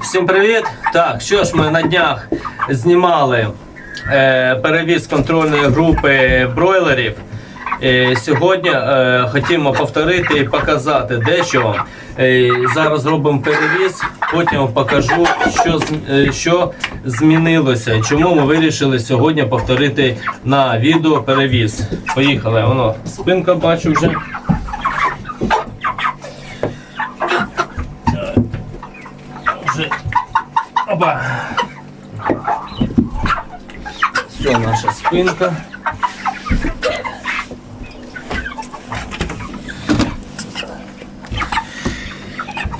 Всім привіт! Так, що ж ми на днях знімали е, перевіз контрольної групи бройлерів. Е, сьогодні е, хотімо повторити і показати дещо. Е, зараз робимо перевіз, потім покажу, що, е, що змінилося і чому ми вирішили сьогодні повторити на відео перевіз. Поїхали, воно спинка бачу. Вже Опа. Все, наша спинка.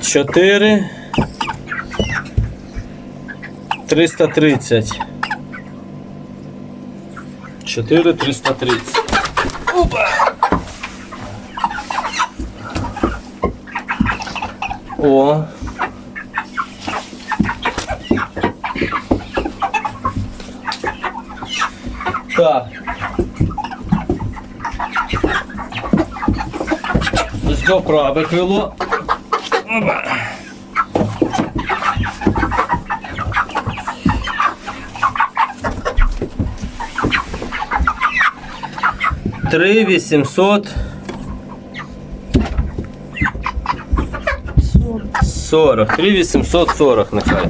Чотири. Триста тридцять. Чотири триста тридцять. Опа. О. Так. Ось до праве крило. Три вісімсот сорок. Три вісімсот сорок нехай.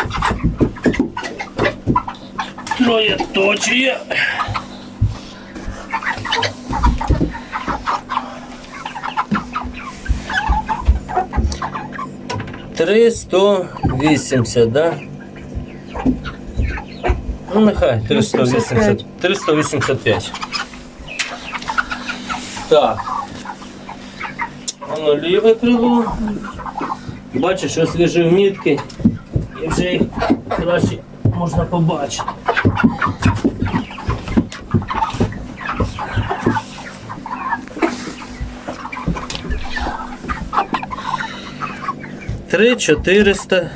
Так. Троє точує. Три сто вісімдесят, да? Ну, нехай 380. 385. Так. Воно ліве крило. Бачиш, що свіжі їх краще можна побачити. Три чотириста.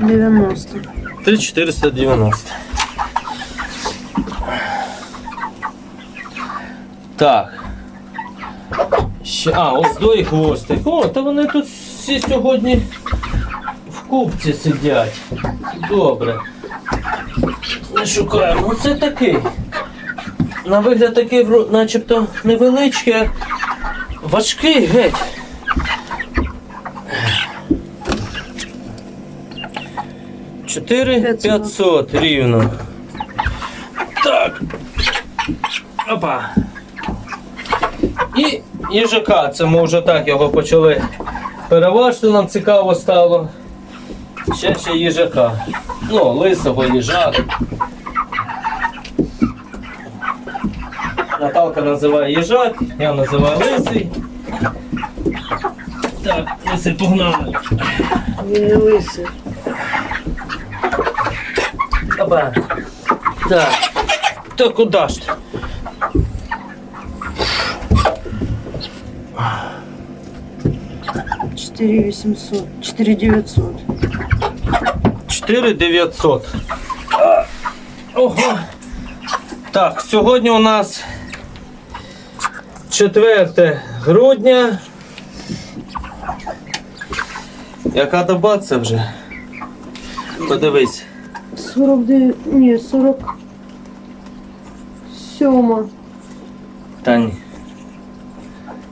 90. Три чотириста дев'яносто. Так. Ще, а, ось до і хвостик. О, та вони тут всі сьогодні купці сидять. Добре. Не шукаємо. Оце такий. На вигляд такий, начебто, невеличкий, а важкий геть. Чотири 500. 500 рівно. Так. Опа. І їжака, це ми вже так його почали переважити, нам цікаво стало. Ще ще їжака. Ну, лисого їжак. Наталка називає їжак, я називаю лисий. Так, лисий погнали. Він не лисий. Опа. Так. Та куди ж ти? Четыре восемьсот. Четыре девятьсот. 4900. А, Ого. Так, сьогодні у нас 4 грудня. Яка доба це вже? Подивись. Сорок девять. Не, сорок. Сема. Та ні.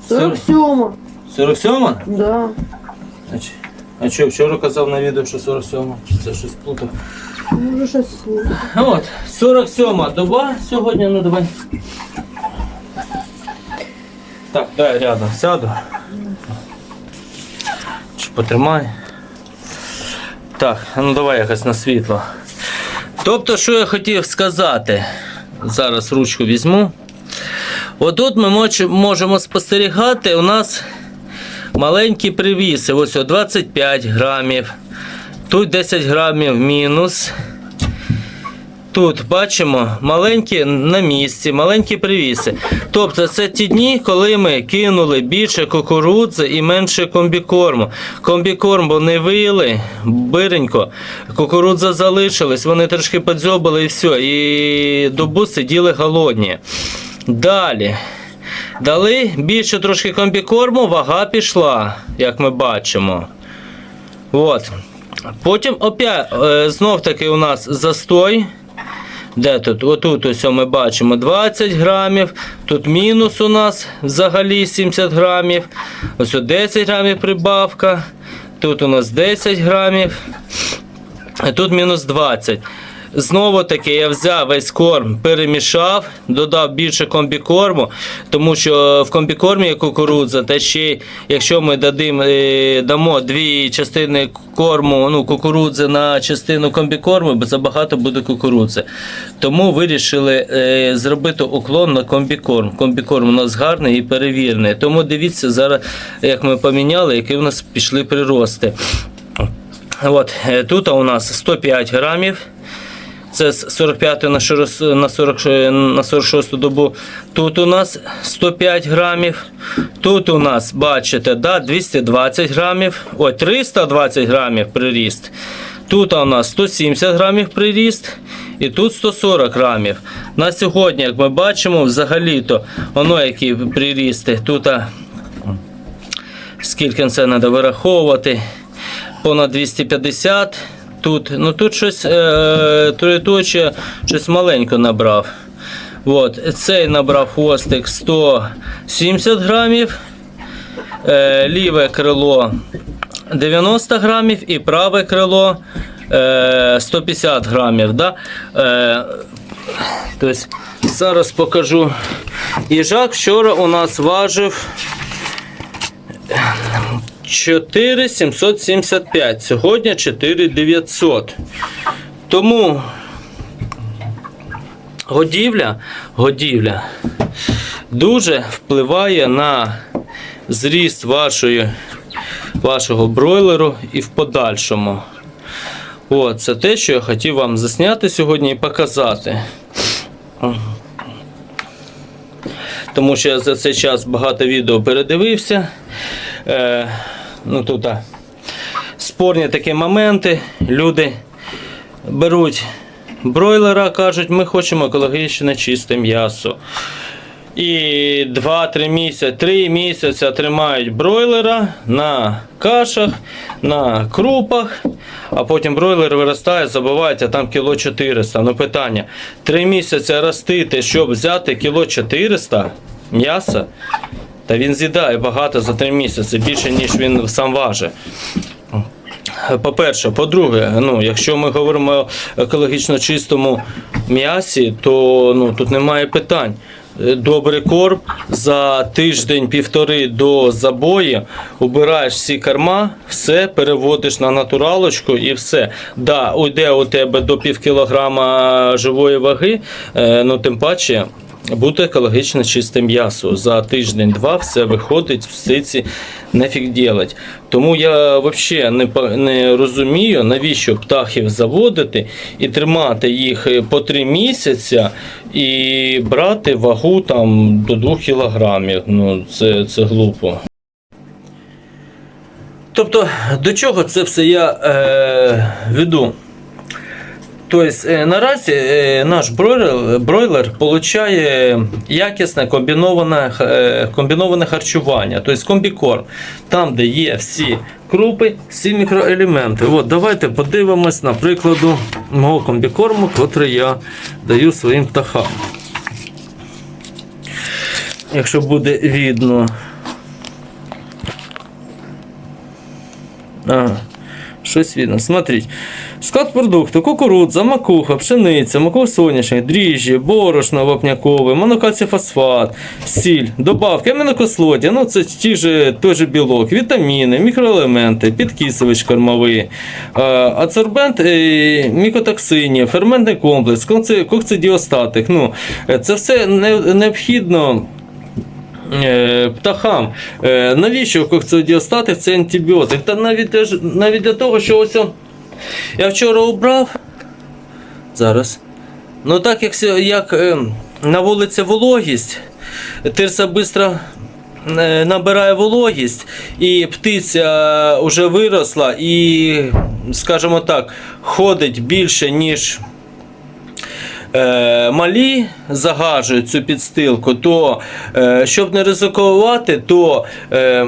Сорок сема. 47? Да. Чи- А що, вчора казав на відео, що 47? Чи це щось плутав? Може щось. От, 47 доба сьогодні, ну давай. Так, дай рядом сяду. Чи потримай. Так, ну давай якось на світло. Тобто, що я хотів сказати, зараз ручку візьму. Отут ми можемо спостерігати, у нас маленькі привіси. Ось 25 грамів. Тут 10 грамів мінус. тут бачимо маленькі на місці, маленькі привіси. Тобто це ті дні, коли ми кинули більше кукурудзи і менше комбікорму. Комбікорму не вили, биренько, кукурудза залишилась, вони трошки подзьобали і все. І добу сиділи голодні. Далі. Дали більше трошки комбікорму, вага пішла, як ми бачимо. От. Потім опять е, знов таки у нас застой. Де тут? Отут ось ми бачимо 20 грамів. Тут мінус у нас взагалі 70 грамів. Ось о 10 грамів прибавка. Тут у нас 10 грамів. А тут мінус 20. Знову таки я взяв весь корм, перемішав, додав більше комбікорму, тому що в комбікормі є кукурудза, та ще якщо ми дадим, е, дамо дві частини корму, ну, кукурудзи на частину комбікорму, бо забагато буде кукурудзи. Тому вирішили е, зробити уклон на комбікорм. Комбікорм у нас гарний і перевірений. Тому дивіться зараз, як ми поміняли, які у нас пішли прирости. От, е, тут у нас 105 грамів. Це з 45 на 40 на 46 добу. Тут у нас 105 грамів. Тут у нас, бачите, да, 220 грамів. Ой, 320 грамів приріст. Тут у нас 170 грамів приріст. І тут 140 грамів. На сьогодні, як ми бачимо, взагалі-то воно які прирісти. Тут скільки це треба вираховувати. Понад 250. Тут, ну тут щось е, троєточе, щось маленько набрав. От, цей набрав хвостик 170 грамів, е, ліве крило 90 грамів і праве крило е, 150 грамів. Да? Е, тобто, зараз покажу. Їжак вчора у нас важив 4775. Сьогодні 4900. Тому годівля, годівля дуже впливає на зріст вашої, вашого бройлеру і в подальшому. О, це те, що я хотів вам засняти сьогодні і показати. Тому що я за цей час багато відео передивився. Ну, тут, спорні такі моменти. Люди беруть бройлера, кажуть, ми хочемо екологічне чисте м'ясо. І 2-3 місяці, 3 місяці тримають бройлера на кашах, на крупах, а потім бройлер виростає, забувається там кіло 400. Ну питання: 3 місяці ростити, щоб взяти кіло 400 м'яса, та він з'їдає багато за 3 місяці, більше ніж він сам важить. По-перше, по-друге, ну, якщо ми говоримо екологічно чистому м'ясі, то ну, тут немає питань. Добрий корм за тиждень-півтори до забою убираєш всі корма, все переводиш на натуралочку і все. Да, уйде у тебе до пів кілограма живої ваги, е, ну тим паче. Буде екологічно чисте м'ясо. За тиждень-два все виходить в сиці нефіг ділать. Тому я взагалі не, не розумію, навіщо птахів заводити і тримати їх е, по три місяці і брати вагу там до 2 кілограмів. Ну, це, це глупо. Тобто, до чого це все я е, веду? Тобто, е, наразі е, наш бройлер, бройлер получає якісне комбіноване, е, комбіноване харчування, тобто комбікорм, там, де є всі крупи, всі мікроелементи. От, давайте подивимось на прикладу мого комбікорму, котрий я даю своїм птахам. Якщо буде видно. Ага. Щось видно. Смотрите. Склад продукту: кукурудза, макуха, пшениця, макуха соняшник, дріжджі, борошно вапнякове, монокальцифосфат, сіль, добавки, амінокислоті, ну це ті ж, той же білок, вітаміни, мікроелементи, підкисувач кормовий, е, ацербент е, мікотоксинів, ферментний комплекс, кокцидіостатик. Ну, е, це все необхідно. Птахам. Навіщо кокцидіостатик це антибіотик? Та навіть, навіть для того, що ось я вчора обрав. Зараз. Ну так як, як е, на вулиці вологість, тирса швидко е, набирає вологість, і птиця вже виросла, і, скажімо так, ходить більше, ніж е, малі загажують цю підстилку, то е, щоб не ризикувати, то е,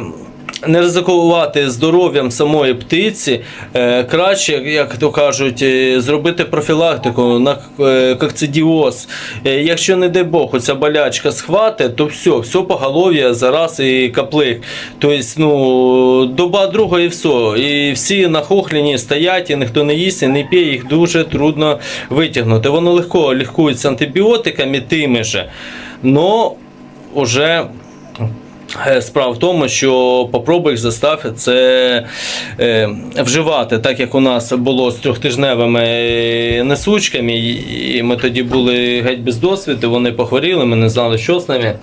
не ризикувати здоров'ям самої птиці, е, краще, як то кажуть, е, зробити профілактику на е, кокцидіоз. Якщо, не дай Бог, оця болячка схватить, то все, все поголов'я зараз і каплик. Тобто, ну, доба друга і все. І всі нахохлені стоять, і ніхто не їсть, і не п'є, їх дуже трудно витягнути. Воно легко лікується антибіотиками тими же, но уже Е, Справа в тому, що попробуй застав це е, вживати, так як у нас було з трьохтижневими е, несучками, і ми тоді були геть без досвіду, вони похворіли, ми не знали, що з ними.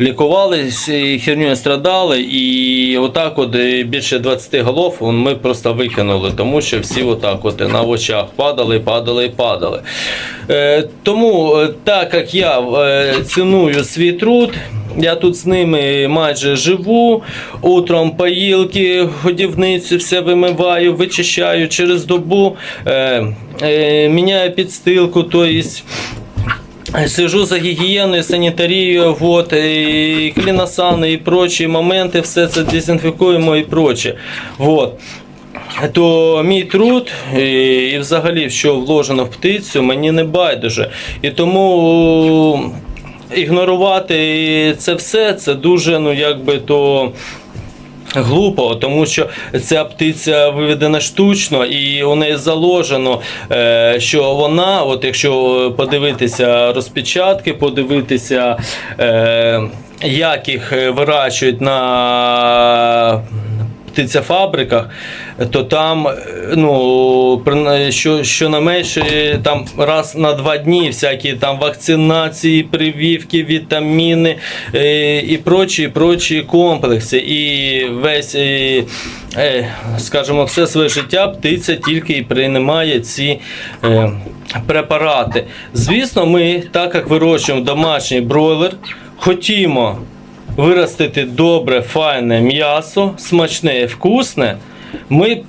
Лікувалися, херню страдали, і отак от більше 20 голов ми просто викинули, тому що всі отак от на очах падали, падали і падали. Е, тому, е, так як я е, ціную свій труд, я тут з ними майже живу. Утром поїлки, годівниці, все вимиваю, вичищаю через добу, е, е, міняю підстилку, тобто Сижу за гігієною, санітарією, вот, і кліносани і прочі моменти, все це дезінфікуємо і проче. Вот. То мій труд і взагалі, що вложено в птицю, мені не байдуже. І тому ігнорувати це все, це дуже, ну якби то. Глупо, тому що ця птиця виведена штучно і у неї заложено, е, що вона, от якщо подивитися розпечатки, подивитися, е, як їх вирощують на птицефабриках, то там е, ну, що, що на менше там раз на два дні всякі там вакцинації, прививки, вітаміни е, і прочі, прочі комплекси. І весь, е, скажімо, все своє життя птиця тільки і приймає ці препарати. Звісно, ми, так як вирощуємо домашній бройлер, хотімо виростити добре, файне м'ясо, смачне і вкусне, ми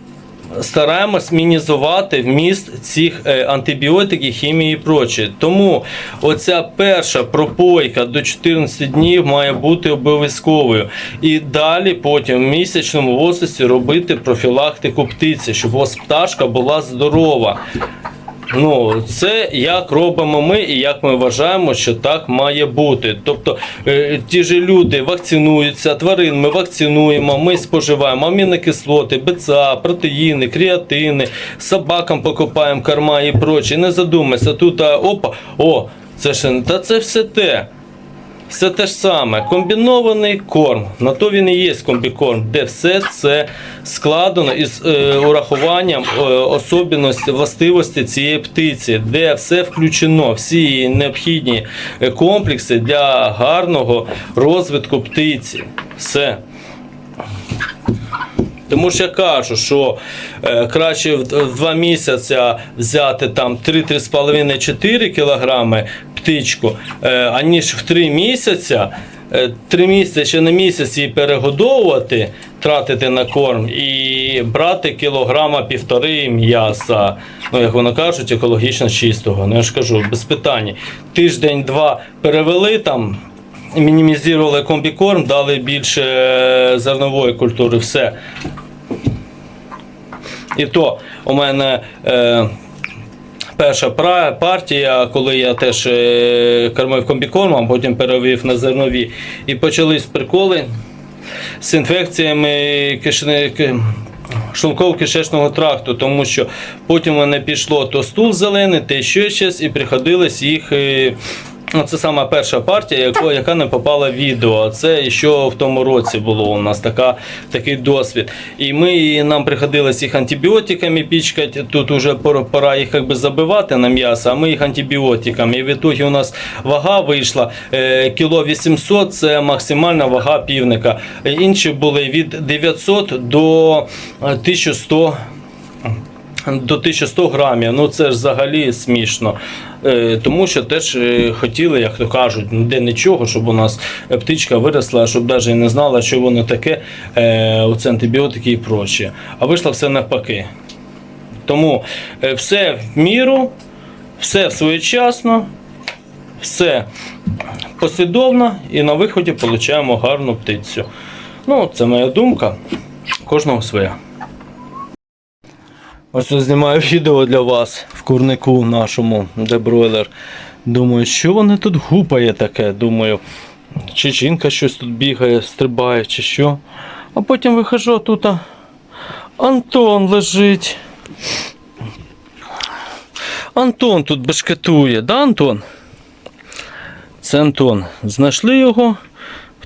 стараємось мінізувати вміст цих е, антибіотиків, хімії і проче. Тому оця перша пропойка до 14 днів має бути обов'язковою. І далі потім в місячному возрасті робити профілактику птиці, щоб у вас пташка була здорова. Ну, це як робимо ми і як ми вважаємо, що так має бути. Тобто е, ті ж люди вакцинуються, тварин ми вакцинуємо, ми споживаємо амінокислоти, БЦА, протеїни, креатини, собакам покупаємо корма і прочі. Не задумайся, тут опа, о, це ж та це все те. Все те ж саме, комбінований корм. На то він і є комбікорм, де все це складено із е, урахуванням е, особливості властивості цієї птиці, де все включено, всі необхідні е, комплекси для гарного розвитку птиці. Все. Тому що я кажу, що е, краще в, два місяці взяти там 3-3,5-4 кілограми птичку, е, аніж в 3 місяці. е, Три місяці ще на місяць її перегодовувати, тратити на корм і брати кілограма півтори м'яса. Ну, як вони кажуть, екологічно чистого. Ну я ж кажу, без питань. Тиждень-два перевели там, мінімізували комбікорм, дали більше е, зернової культури, все. І то у мене е, перша партія, коли я теж е, кормив комбікормом, потім перевів на зернові. І почались приколи з інфекціями кишне, ки- шлунково-кишечного тракту, тому що потім мене пішло то стул зелений, то ще щось, і приходилось їх. Е, Ну, це сама перша партія, яко, яка не попала в відео. Це ще в тому році було у нас така, такий досвід. І ми нам приходилось їх антибіотиками пічкати. Тут вже пора, їх якби забивати на м'ясо, а ми їх антибіотиками. І в ітогі у нас вага вийшла е, кіло 800 це максимальна вага півника. Інші були від 900 до е, 1100 до 1100 грамів. Ну це ж взагалі смішно. Е, тому що теж е, хотіли, як то кажуть, ніде нічого, щоб у нас птичка виросла, щоб навіть не знала, що воно таке, е, оце антибіотики і проче. А вийшло все навпаки. Тому все в міру, все своєчасно, все послідовно і на виході отримуємо гарну птицю. Ну, це моя думка. Кожного своя. Ось я знімаю відео для вас в курнику нашому, де бройлер. Думаю, що вони тут гупає таке? Думаю, чи жінка щось тут бігає, стрибає, чи що. А потім вихожу, тут Антон лежить. Антон тут бешкетує, да, Антон? Це Антон. Знайшли його.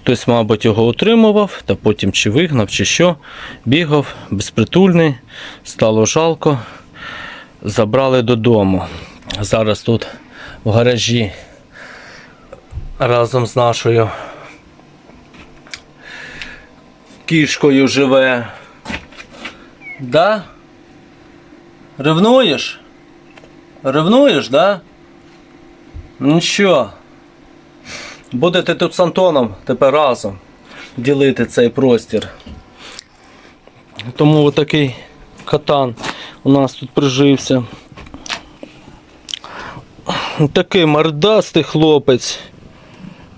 Хтось, мабуть, його утримував, та потім чи вигнав, чи що. Бігав, безпритульний, стало жалко. Забрали додому. Зараз тут в гаражі разом з нашою кішкою живе. Да? Ревнуєш? Ревнуєш, да? Ну що? Будете тут з Антоном тепер разом ділити цей простір. Тому отакий катан у нас тут прижився. Такий мордастий хлопець.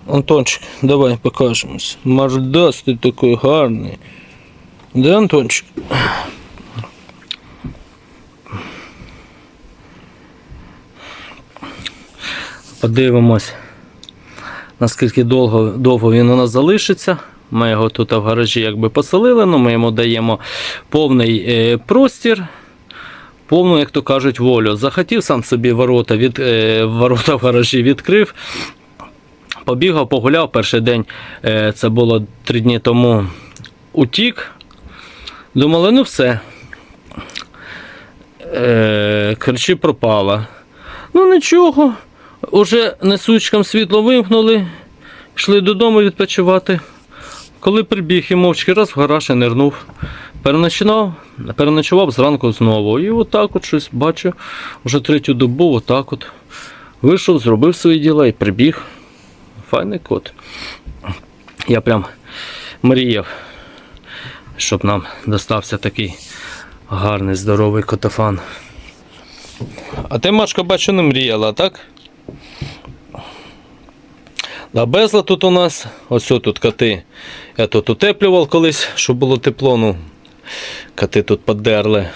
Антончик, давай покажемось. Мордастий такий гарний. Де Антончик? Подивимось наскільки довго, довго він у нас залишиться. Ми його тут в гаражі якби поселили, але ми йому даємо повний е, простір, повну, як то кажуть, волю. Захотів сам собі ворота, від, е, ворота в гаражі відкрив. Побігав, погуляв перший день, е, це було три дні тому. Утік. Думали, ну все. Е, Корчі пропала. Ну нічого. Уже несучкам світло вимкнули, йшли додому відпочивати. Коли прибіг і мовчки раз в гараж і нирнув. Переночував, переночував зранку знову. І отак от щось бачу, вже третю добу, отак от. Вийшов, зробив свої діла і прибіг. Файний кот. Я прям мріяв, щоб нам достався такий гарний, здоровий котофан. А ти, Машка, бачу, не мріяла, так? На безла тут у нас, ось тут коти. Я тут утеплював колись, щоб було тепло. Ну, коти тут подерли.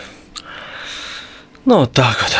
Ну, от так от.